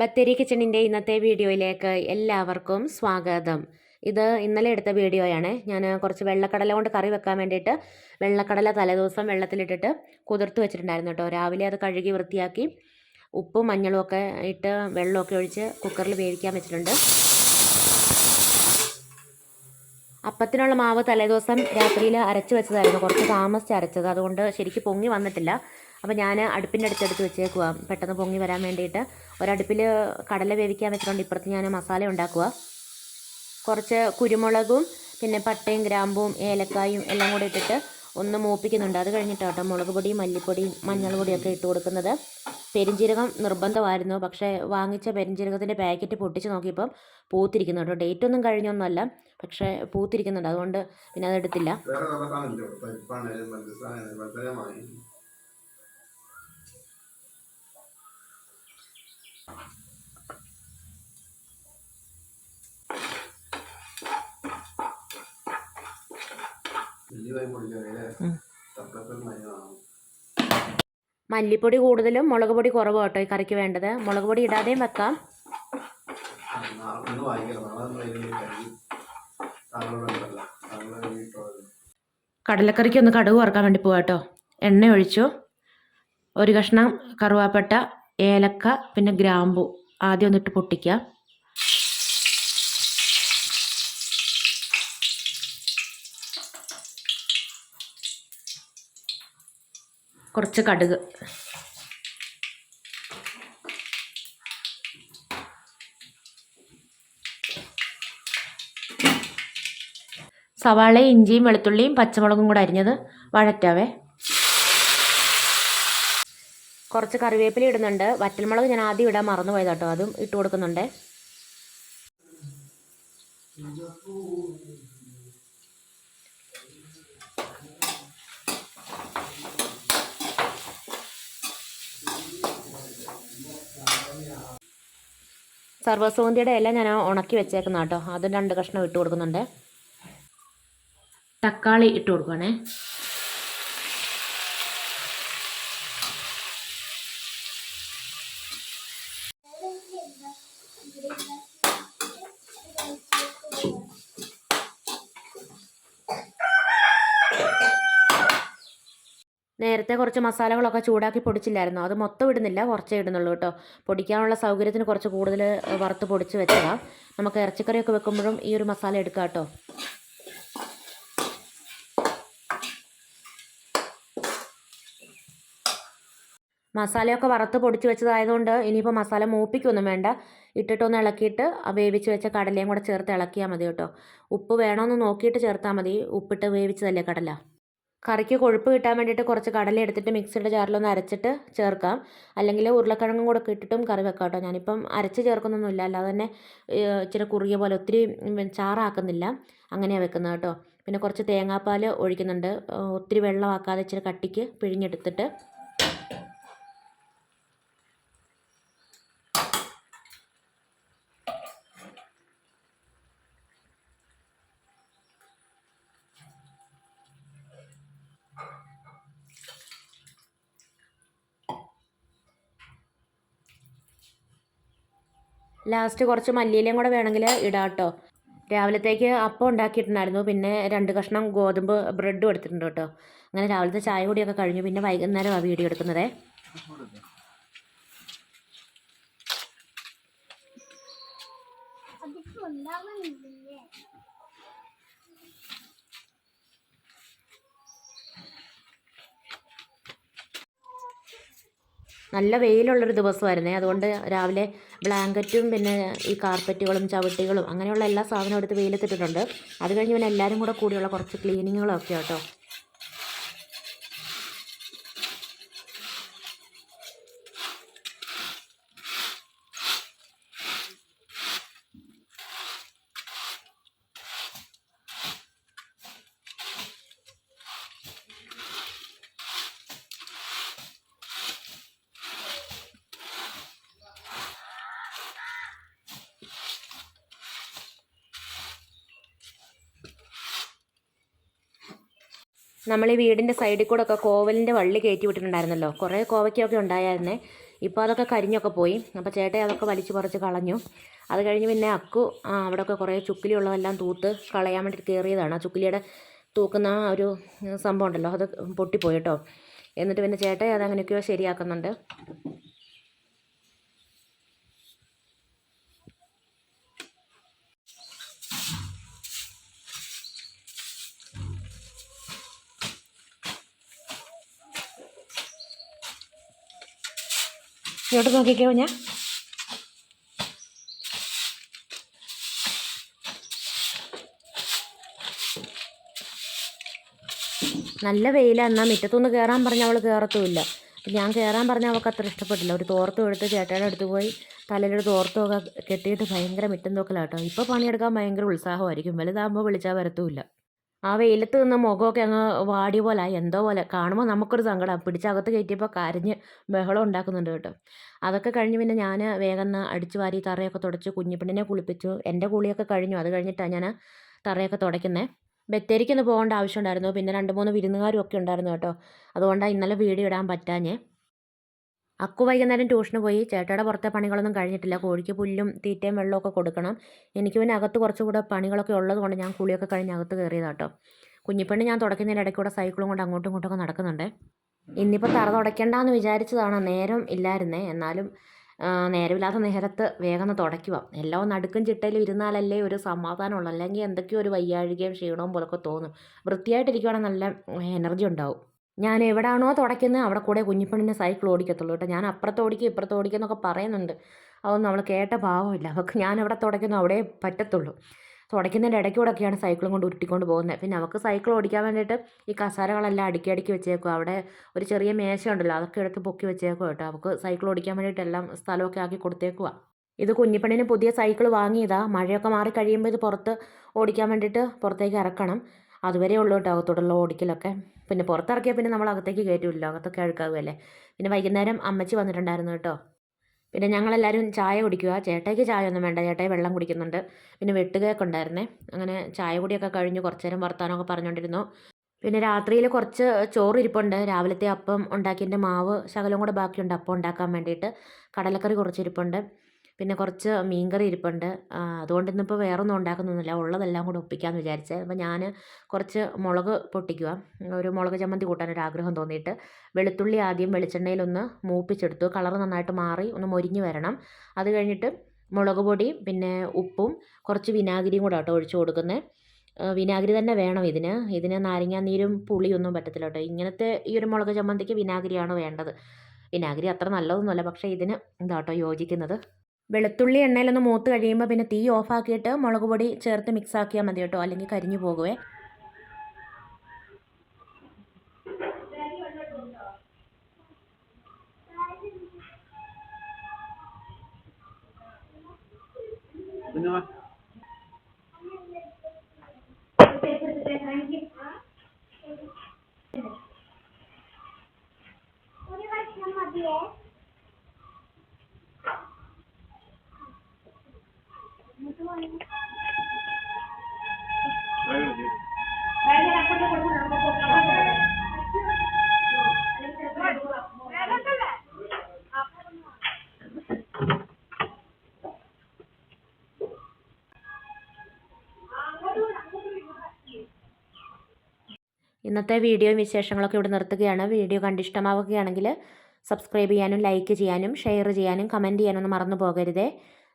ബത്തേരി കിച്ചണിന്റെ ഇന്നത്തെ വീഡിയോയിലേക്ക് എല്ലാവർക്കും സ്വാഗതം. ഇത് ഇന്നലെ എടുത്ത വീഡിയോയാണ്. ഞാൻ കുറച്ച് വെള്ളക്കടല കൊണ്ട് കറി വെക്കാൻ വേണ്ടിയിട്ട് വെള്ളക്കടല തലേദിവസം വെള്ളത്തിലിട്ടിട്ട് കുതിർത്ത് വെച്ചിട്ടുണ്ടായിരുന്നു കേട്ടോ. രാവിലെ അത് കഴുകി വൃത്തിയാക്കി ഉപ്പും മഞ്ഞളും ഒക്കെ ഇട്ട് വെള്ളമൊക്കെ ഒഴിച്ച് കുക്കറിൽ വേവിക്കാൻ വെച്ചിട്ടുണ്ട്. അപ്പത്തിനുള്ള മാവ് തലേദിവസം രാത്രിയിൽ അരച്ച് വെച്ചതായിരുന്നു. കുറച്ച് താമസിച്ച് അരച്ചത്. അതുകൊണ്ട് ശരിക്കും പൊങ്ങി വന്നിട്ടില്ല. അപ്പോൾ ഞാൻ അടുപ്പിന്റെ അടുത്തെടുത്ത് വെച്ചേക്കുക പെട്ടെന്ന് പൊങ്ങി വരാൻ വേണ്ടിയിട്ട്. ഒരടുപ്പിൽ കടല വേവിക്കാൻ വെച്ചിട്ടുണ്ട്. ഇപ്പുറത്ത് ഞാൻ മസാല ഉണ്ടാക്കുക കുറച്ച് കുരുമുളകും പിന്നെ പട്ടയും ഗ്രാമ്പും ഏലക്കായും എല്ലാം കൂടി ഇട്ടിട്ട് ഒന്ന് മൂപ്പിക്കുന്നുണ്ട്. അത് കഴിഞ്ഞിട്ട് കേട്ടോ മുളക് പൊടിയും മല്ലിപ്പൊടിയും മഞ്ഞൾ പൊടിയൊക്കെ ഇട്ട് കൊടുക്കുന്നത്. പെരിഞ്ചീരകം നിർബന്ധമായിരുന്നു. പക്ഷേ വാങ്ങിച്ച പെരിഞ്ചീരകത്തിന്റെ പാക്കറ്റ് പൊട്ടിച്ച് നോക്കിയപ്പം പൂത്തിരിക്കുന്നു കേട്ടോ ഡേറ്റ് ഒന്നും കഴിഞ്ഞൊന്നുമല്ല. പക്ഷേ പൂത്തിരിക്കുന്നുണ്ട്. അതുകൊണ്ട് പിന്നെ അതെടുത്തില്ല മല്ലിപ്പൊടി കൂടുതലും മുളക് പൊടി കുറവ് കേട്ടോ ഈ കറിക്ക് വേണ്ടത്. മുളക് പൊടി ഇടാതെയും വെക്കാം. കടലക്കറിക്ക് ഒന്ന് കടുക് വറുക്കാൻ വേണ്ടി പോവാ കേട്ടോ. എണ്ണ ഒഴിച്ചു. ഒരു കഷ്ണം കറുവാപ്പട്ട ഏലക്ക പിന്നെ ഗ്രാമ്പു. ആദ്യം ഒന്നിട്ട് പൊട്ടിക്കുക കുറച്ച് കടുക്. സവാളയും ഇഞ്ചിയും വെളുത്തുള്ളിയും പച്ചമുളകും കൂടെ അരിഞ്ഞത് വഴറ്റാവേ. കുറച്ച് കറിവേപ്പില ഇടുന്നുണ്ട്. വറ്റൽമുളക് ഞാൻ ആദ്യം ഇടാൻ മറന്നു പോയത് കേട്ടോ അതും ഇട്ട് കൊടുക്കുന്നുണ്ട്. സർവസൂന്തിയുടെ ഇല ഞാൻ ഉണക്കി വെച്ചേക്കുന്ന കേട്ടോ. അതും രണ്ട് കഷ്ണം ഇട്ട് കൊടുക്കുന്നുണ്ട്. തക്കാളി ഇട്ട് കൊടുക്കുവാണേ. നേരത്തെ കുറച്ച് മസാലകളൊക്കെ ചൂടാക്കി പൊടിച്ചില്ലായിരുന്നു? അത് മൊത്തം ഇടുന്നില്ല കുറച്ചേ ഇടുന്നുള്ളൂ കേട്ടോ. പൊടിക്കാനുള്ള സൗകര്യത്തിന് കുറച്ച് കൂടുതൽ വറുത്ത് പൊടിച്ച് വെച്ചതാണ് നമുക്ക് ഇറച്ചിക്കറിയൊക്കെ വെക്കുമ്പോഴും ഈ ഒരു മസാല എടുക്കാം കേട്ടോ. മസാലയൊക്കെ വറുത്ത് പൊടിച്ച് വെച്ചതായതുകൊണ്ട് ഇനിയിപ്പോൾ മസാല മൂപ്പിക്കൊന്നും വേണ്ട. ഇട്ടിട്ടൊന്ന് ഇളക്കിയിട്ട് വേവിച്ച് വെച്ച കടലയും കൂടെ ചേർത്ത് ഇളക്കിയാൽ മതി കേട്ടോ. ഉപ്പ് വേണമെന്ന് നോക്കിയിട്ട് ചേർത്താൽ മതി. ഉപ്പിട്ട് വേവിച്ചതല്ലേ കടല? കറിക്ക് കൊഴുപ്പ് കിട്ടാൻ വേണ്ടിയിട്ട് കുറച്ച് കടല എടുത്തിട്ട് മിക്സിയുടെ ജാറിലൊന്ന് അരച്ചിട്ട് ചേർക്കാം. അല്ലെങ്കിൽ ഉരുളക്കിഴങ്ങും കൂടെ ഇട്ടിട്ടും കറി വെക്കാം കേട്ടോ. ഞാനിപ്പം അരച്ച് ചേർക്കുന്നൊന്നുമില്ല. അല്ലാതെ തന്നെ ഇച്ചിരി കുറുകിയ പോലെ ഒത്തിരി ചാറാക്കുന്നില്ല. അങ്ങനെയാണ് വെക്കുന്നത് കേട്ടോ. പിന്നെ കുറച്ച് തേങ്ങാപ്പാൽ ഒഴിക്കുന്നുണ്ട്. ഒത്തിരി വെള്ളമാക്കാതെ ഇച്ചിരി കട്ടിക്ക് പിഴിഞ്ഞെടുത്തിട്ട് ലാസ്റ്റ് കുറച്ച് മല്ലിയിലയും കൂടെ വേണമെങ്കിൽ ഇടാം കേട്ടോ രാവിലത്തേക്ക് അപ്പം ഉണ്ടാക്കിയിട്ടുണ്ടായിരുന്നു. പിന്നെ രണ്ട് കഷ്ണം ഗോതമ്പ് ബ്രെഡും എടുത്തിട്ടുണ്ട് കേട്ടോ. അങ്ങനെ രാവിലത്തെ ചായ കൂടിയൊക്കെ കഴിഞ്ഞു. പിന്നെ വൈകുന്നേരമാണ് വീഡിയോ എടുക്കുന്നത്. നല്ല വെയിലുള്ളൊരു ദിവസമായിരുന്നേ. അതുകൊണ്ട് രാവിലെ ബ്ലാങ്കറ്റും പിന്നെ ഈ കാർപ്പറ്റുകളും ചവിട്ടികളും അങ്ങനെയുള്ള എല്ലാ സാധനവും എടുത്ത് വെയിലത്തിട്ടിട്ടുണ്ട്. അത് കഴിഞ്ഞ് പിന്നെ എല്ലാവരും കൂടെ കൂടിയുള്ള കുറച്ച് ക്ലീനിങ്ങുകളൊക്കെ കേട്ടോ നമ്മൾ ഈ വീടിന്റെ സൈഡിൽ കൂടെ ഒക്കെ കോവലിന്റെ വള്ളി കയറ്റി വിട്ടിട്ടുണ്ടായിരുന്നല്ലോ. കുറേ കോവയ്ക്കൊക്കെ ഉണ്ടായിരുന്നേ. ഇപ്പോൾ അതൊക്കെ കരിഞ്ഞൊക്കെ പോയി. അപ്പോൾ ചേട്ടൻ അതൊക്കെ വലിച്ചു പറിച്ച് കളഞ്ഞു. അത് കഴിഞ്ഞ് പിന്നെ അക്കു അവിടെയൊക്കെ കുറേ ചുക്കിലിയുള്ളതെല്ലാം തൂത്ത് കളയാൻ വേണ്ടിയിട്ട് കയറിയതാണ് ആ ചുക്കിലിയുടെ തൂക്കുന്ന ആ ഒരു സംഭവം ഉണ്ടല്ലോ. അത് പൊട്ടിപ്പോയി കേട്ടോ. എന്നിട്ട് പിന്നെ ചേട്ടൻ അതങ്ങനെയൊക്കെയോ ശരിയാക്കുന്നുണ്ട്. ഇങ്ങോട്ട് നോക്കിക്കോ ഞാൻ നല്ല വെയിലാണ് എന്നാൽ മുറ്റത്തുനിന്ന് കയറാൻ പറഞ്ഞാൽ അവൾ കയറത്തുമില്ല ഞാൻ കയറാൻ പറഞ്ഞാൽ അവൾക്ക് അത്ര ഇഷ്ടപ്പെട്ടില്ല. ഒരു തോർത്തും എടുത്ത് ചേട്ടയുടെ അടുത്ത് പോയി തലയിലൊരു തോർത്തും ഒക്കെ കെട്ടിയിട്ട് ഭയങ്കര മിറ്റം തോക്കലാട്ടോ. ഇപ്പോൾ പണിയെടുക്കാൻ ഭയങ്കര ഉത്സാഹമായിരിക്കും. വലുതാകുമ്പോൾ വിളിച്ചാൽ വരത്തുമില്ല. ആ വെയിലത്ത് നിന്ന് മുഖമൊക്കെ അങ്ങ് വാടിയ പോലെ എന്തോ പോലെ കാണുമ്പോൾ നമുക്കൊരു സങ്കടം. പിടിച്ചകത്ത് കയറ്റിയപ്പോൾ കരഞ്ഞ് ബഹളം ഉണ്ടാക്കുന്നുണ്ട് കേട്ടോ. അതൊക്കെ കഴിഞ്ഞ് പിന്നെ ഞാൻ വേഗം അടിച്ചു വാരി തറയൊക്കെ തുടച്ച് കുഞ്ഞിപ്പെണ്ണിനെ കുളിപ്പിച്ചു. എന്റെ കുളിയൊക്കെ കഴിഞ്ഞു. അത് കഴിഞ്ഞിട്ടാണ് ഞാൻ തറയൊക്കെ തുടയ്ക്കുന്നത് ബത്തേരിക്കൊന്ന് പോകേണ്ട ആവശ്യമുണ്ടായിരുന്നു പിന്നെ രണ്ട് മൂന്ന് വിരുന്നുകാരും ഒക്കെ ഉണ്ടായിരുന്നു കേട്ടോ. അതുകൊണ്ടാണ് ഇന്നലെ വീഡിയോ ഇടാൻ പറ്റാഞ്ഞേ. അക്കു വൈകുന്നേരം ട്യൂഷന് പോയി. ചേട്ടയുടെ പുറത്തെ പണികളൊന്നും കഴിഞ്ഞിട്ടില്ല. കോഴിക്ക് പുല്ലും തീറ്റയും വെള്ളമൊക്കെ കൊടുക്കണം. എനിക്ക് പിന്നെ അകത്ത് കുറച്ചുകൂടെ പണികളൊക്കെ ഉള്ളതുകൊണ്ട് ഞാൻ കുളിയൊക്കെ കഴിഞ്ഞ് അകത്ത് കയറിയതാട്ടോ കുഞ്ഞിപ്പെണ്ണ് ഞാൻ തുടയ്ക്കുന്നതിന്റെ ഇടയ്ക്ക് കൂടെ സൈക്കിളും കൊണ്ട് അങ്ങോട്ടും ഇങ്ങോട്ടൊക്കെ നടക്കുന്നുണ്ട്. ഇന്നിപ്പോൾ തറ തുടയ്ക്കണ്ടെന്ന് വിചാരിച്ചതാണ്. നേരം ഇല്ലായിരുന്നേ. എന്നാലും നേരമില്ലാത്ത നേരത്ത് വേഗം തുടയ്ക്കുക എല്ലാം ഒന്ന് അടുക്കും ചിട്ടയിലും ഇരുന്നാലല്ലേ ഒരു സമാധാനമുള്ളൂ. അല്ലെങ്കിൽ എന്തൊക്കെയോ ഒരു വയ്യാഴികയും ക്ഷീണവും പോലൊക്കെ തോന്നും. വൃത്തിയായിട്ടിരിക്കുവാണെങ്കിൽ നല്ല എനർജി ഉണ്ടാവും. ഞാൻ എവിടാണോ തുടയ്ക്കുന്നത് അവിടെ കൂടെ കുഞ്ഞിപ്പെണ്ണിനെ സൈക്കിൾ ഓടിക്കത്തുള്ളൂ കേട്ടോ. ഞാൻ അപ്പുറത്ത് ഓടിക്കും ഇപ്പുറത്ത് ഓടിക്കും എന്നൊക്കെ പറയുന്നുണ്ട്. അതൊന്നും അവൾ കേട്ട ഭാവമില്ല അവൾക്ക് ഞാൻ എവിടെ തുടയ്ക്കുന്നു അവിടെ പറ്റത്തുള്ളൂ. തുടയ്ക്കുന്നതിന്റെ ഇടയ്ക്കൂടെയൊക്കെയാണ് സൈക്കിളും കൊണ്ട് ഉരുട്ടിക്കൊണ്ട് പോകുന്നത്. പിന്നെ അവൾക്ക് സൈക്കിൾ ഓടിക്കാൻ വേണ്ടിയിട്ട് ഈ കസാരകളെല്ലാം അടുക്കി അടുക്കി വെച്ചേക്കും. അവിടെ ഒരു ചെറിയ മേശയുണ്ടല്ലോ അതൊക്കെ എടുത്ത് പൊക്കി വെച്ചേക്കും കേട്ടോ. അവൾക്ക് സൈക്കിൾ ഓടിക്കാൻ വേണ്ടിയിട്ട് എല്ലാം സ്ഥലമൊക്കെ ആക്കി കൊടുത്തേക്കുക ഇത് കുഞ്ഞിപ്പണിന് പുതിയ സൈക്കിൾ വാങ്ങിയതാ. മഴയൊക്കെ മാറി കഴിയുമ്പോൾ ഇത് പുറത്ത് ഓടിക്കാൻ വേണ്ടിയിട്ട് പുറത്തേക്ക് ഇറക്കണം. അതുവരെ ഉള്ളൂ കേട്ടോ അകത്തോടുള്ള ഓടിക്കലൊക്കെ. പിന്നെ പുറത്തിറക്കിയാൽ പിന്നെ നമ്മൾ അകത്തേക്ക് കയറ്റില്ല അകത്തൊക്കെ അഴുക്കാവുമല്ലേ പിന്നെ വൈകുന്നേരം അമ്മച്ചി വന്നിട്ടുണ്ടായിരുന്നു കേട്ടോ. പിന്നെ ഞങ്ങളെല്ലാവരും ചായ കുടിക്കുക. ചേട്ടയ്ക്ക് ചായ ഒന്നും വേണ്ട ചേട്ടായി വെള്ളം കുടിക്കുന്നുണ്ട്. പിന്നെ വെട്ടുകയൊക്കെ ഉണ്ടായിരുന്നേ. അങ്ങനെ ചായ കുടിയൊക്കെ കഴിഞ്ഞ് കുറച്ച് നേരം വർത്താനമൊക്കെ പറഞ്ഞുകൊണ്ടിരുന്നു. പിന്നെ രാത്രിയിൽ കുറച്ച് ചോറ് ഇരിപ്പുണ്ട് രാവിലത്തെ അപ്പം ഉണ്ടാക്കിയതിന്റെ മാവ് ശകലം കൂടെ ബാക്കിയുണ്ട്. അപ്പം ഉണ്ടാക്കാൻ വേണ്ടിയിട്ട് കടലക്കറി കുറച്ച് ഇരിപ്പുണ്ട് പിന്നെ കുറച്ച് മീൻകറി ഇരിപ്പുണ്ട്. അതുകൊണ്ട് ഇന്നിപ്പോൾ വേറെ ഒന്നും ഉണ്ടാക്കുന്നൊന്നുമില്ല. ഉള്ളതെല്ലാം കൂടെ ഒപ്പിക്കാമെന്ന് വിചാരിച്ചത് അപ്പോൾ ഞാൻ കുറച്ച് മുളക് പൊട്ടിക്കുക ഒരു മുളക് ചമ്മന്തി കൂട്ടാൻ ഒരു ആഗ്രഹം തോന്നിയിട്ട് വെളുത്തുള്ളി ആദ്യം വെളിച്ചെണ്ണയിലൊന്ന് മൂപ്പിച്ചെടുത്തു. കളർ നന്നായിട്ട് മാറി ഒന്ന് മൊരിഞ്ഞ് വരണം. അത് കഴിഞ്ഞിട്ട് മുളക് പൊടി പിന്നെ ഉപ്പും കുറച്ച് വിനാഗിരിയും കൂടെ കേട്ടോ ഒഴിച്ചു കൊടുക്കുന്നത് വിനാഗിരി തന്നെ വേണം ഇതിന്. ഇതിന് നാരങ്ങാനീരും പുളിയൊന്നും പറ്റത്തില്ല കേട്ടോ. ഇങ്ങനത്തെ ഈ ഒരു മുളക് ചമ്മന്തിക്ക് വിനാഗിരിയാണ് വേണ്ടത്. വിനാഗിരി അത്ര നല്ലതൊന്നുമല്ല. പക്ഷേ ഇതിന് ഇതാട്ടോ യോജിക്കുന്നത്. വെളുത്തുള്ളി എണ്ണയിലൊന്ന് മൂത്ത് കഴിയുമ്പോൾ പിന്നെ തീ ഓഫാക്കിയിട്ട് മുളക് പൊടി ചേർത്ത് മിക്സ് ആക്കിയാൽ മതി കേട്ടോ. അല്ലെങ്കിൽ കരിഞ്ഞു പോകുവേ. പിന്നെ ഇന്നത്തെ വീഡിയോയും വിശേഷങ്ങളൊക്കെ ഇവിടെ നിർത്തുകയാണ്. വീഡിയോ കണ്ടിഷ്ടമാവുകയാണെങ്കിൽ സബ്സ്ക്രൈബ് ചെയ്യാനും ലൈക്ക് ചെയ്യാനും ഷെയർ ചെയ്യാനും കമന്റ് ചെയ്യാനൊന്നും മറന്നു പോകരുതേ.